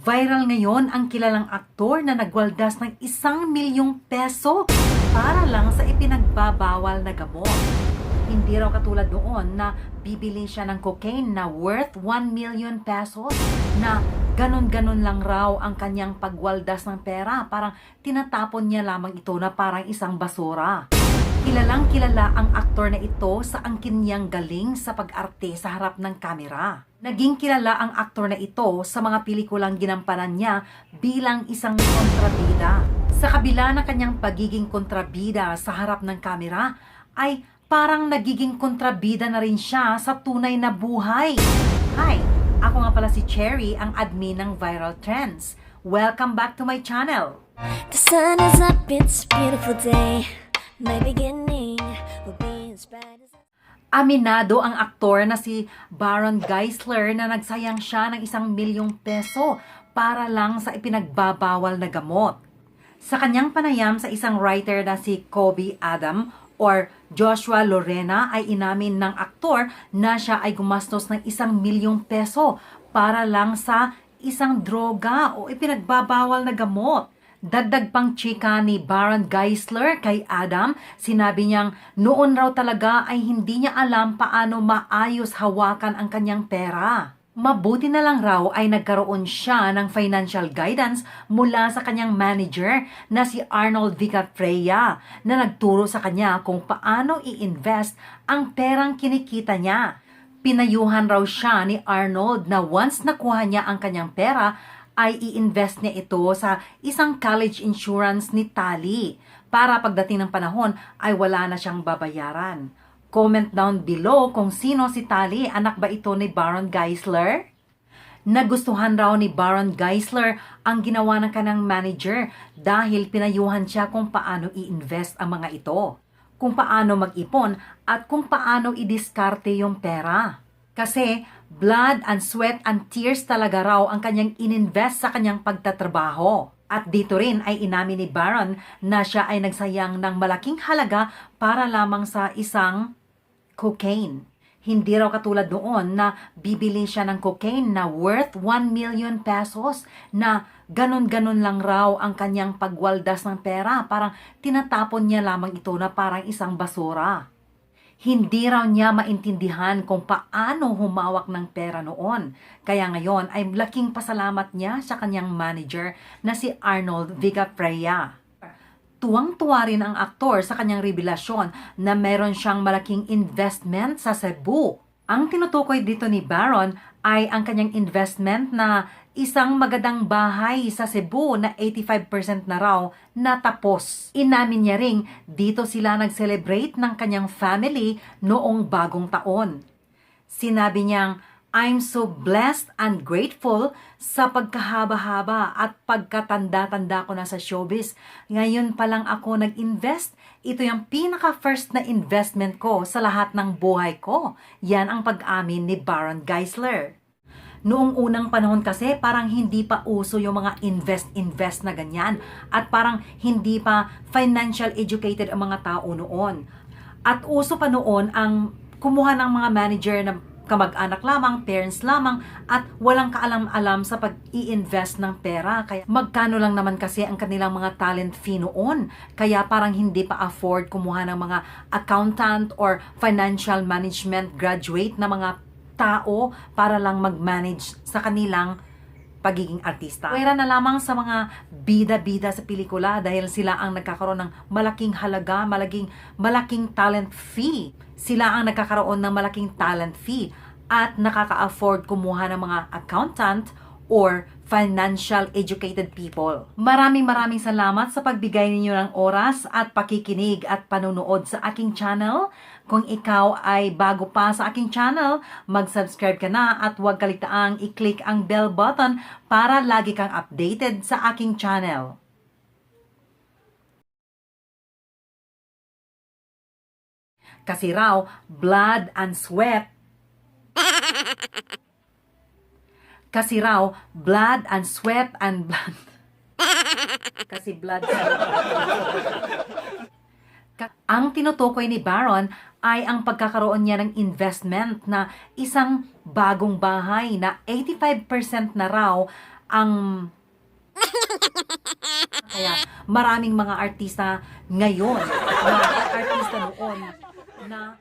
Viral ngayon ang kilalang aktor na nagwaldas ng isang milyong peso para lang sa ipinagbabawal na gamot. Hindi raw katulad doon na bibili siya ng cocaine na worth 1 million pesos na ganon-ganon lang raw ang kanyang pagwaldas ng pera. Parang tinatapon niya lamang ito na parang isang basura. Kilalang kilala ang aktor na ito sa angkin niyang galing sa pag-arte sa harap ng kamera. Naging kilala ang aktor na ito sa mga pelikulang ginampanan niya bilang isang kontrabida. Sa kabila ng kanyang pagiging kontrabida sa harap ng kamera, ay parang nagiging kontrabida na rin siya sa tunay na buhay. Hi! Ako nga pala si Cherry, ang admin ng Viral Trends. Welcome back to my channel! The sun is up, it's a beautiful day. My beginning will be as bright as Aminado ang aktor na si Baron Geisler na nagsayang siya ng isang milyong peso para lang sa ipinagbabawal na gamot. Sa kanyang panayam sa isang writer na si Kobe Adam or Joshua Lorena ay inamin ng aktor na siya ay gumastos ng isang milyong peso para lang sa isang droga o ipinagbabawal na gamot. Dagdag pang chika ni Baron Geisler kay Adam, sinabi niyang noon raw talaga ay hindi niya alam paano maayos hawakan ang kanyang pera. Mabuti na lang raw ay nagkaroon siya ng financial guidance mula sa kanyang manager na si Arnold Vicafreya na nagturo sa kanya kung paano i-invest ang perang kinikita niya. Pinayuhan raw siya ni Arnold na once nakuha niya ang kanyang pera ay i-invest niya ito sa isang college insurance ni Tali para pagdating ng panahon ay wala na siyang babayaran. Comment down below kung sino si Tali, anak ba ito ni Baron Geisler? Nagustuhan raw ni Baron Geisler ang ginawa ng kanang manager dahil pinayuhan siya kung paano i-invest ang mga ito, kung paano mag-ipon at kung paano i-diskarte yung pera. Kasi blood and sweat and tears talaga raw ang kanyang ininvest sa kanyang pagtatrabaho. At dito rin ay inamin ni Baron na siya ay nagsayang ng malaking halaga para lamang sa isang cocaine. Hindi raw katulad noon na bibili siya ng cocaine na worth 1 million pesos na ganon-ganon lang raw ang kanyang pagwaldas ng pera. Parang tinatapon niya lamang ito na parang isang basura. Hindi raw niya maintindihan kung paano humawak ng pera noon. Kaya ngayon ay laking pasalamat niya sa kanyang manager na si Arnold Vigafreya. Tuwang-tuwa rin ang aktor sa kanyang revelasyon na meron siyang malaking investment sa Cebu. Ang tinutukoy dito ni Baron ay ang kanyang investment na isang magandang bahay sa Cebu na 85% na raw natapos. Inamin niya ring dito sila nag-celebrate ng kanyang family noong bagong taon. Sinabi niyang, I'm so blessed and grateful sa pagkahaba-haba at pagkatanda-tanda ko na sa showbiz. Ngayon pa lang ako nag-invest. Ito yung pinaka-first na investment ko sa lahat ng buhay ko. Yan ang pag-amin ni Baron Geisler. Noong unang panahon kasi parang hindi pa uso yung mga invest-invest na ganyan at parang hindi pa financial educated ang mga tao noon. At uso pa noon ang kumuha ng mga manager na kamag-anak lamang, parents lamang, at walang kaalam-alam sa pag-i-invest ng pera. Kaya magkano lang naman kasi ang kanilang mga talent fee noon. Kaya parang hindi pa afford kumuha ng mga accountant or financial management graduate na mga tao para lang mag-manage sa kanilang pagiging artista. Pwera na lamang sa mga bida-bida sa pelikula dahil sila ang nagkakaroon ng malaking halaga, malaking, malaking talent fee. Sila ang nagkakaroon ng malaking talent fee at nakaka-afford kumuha ng mga accountant or financial educated people. Maraming maraming salamat sa pagbigay ninyo ng oras at pakikinig at panunood sa aking channel. Kung ikaw ay bago pa sa aking channel, mag-subscribe ka na at huwag kaligtaang i-click ang bell button para lagi kang updated sa aking channel. Kasi raw, blood and sweat Kasi raw, blood and sweat and blood. Kasi blood Ang tinutukoy ni Baron ay ang pagkakaroon niya ng investment na isang bagong bahay na 85% na raw ang kaya maraming mga artista ngayon, mga artista noon na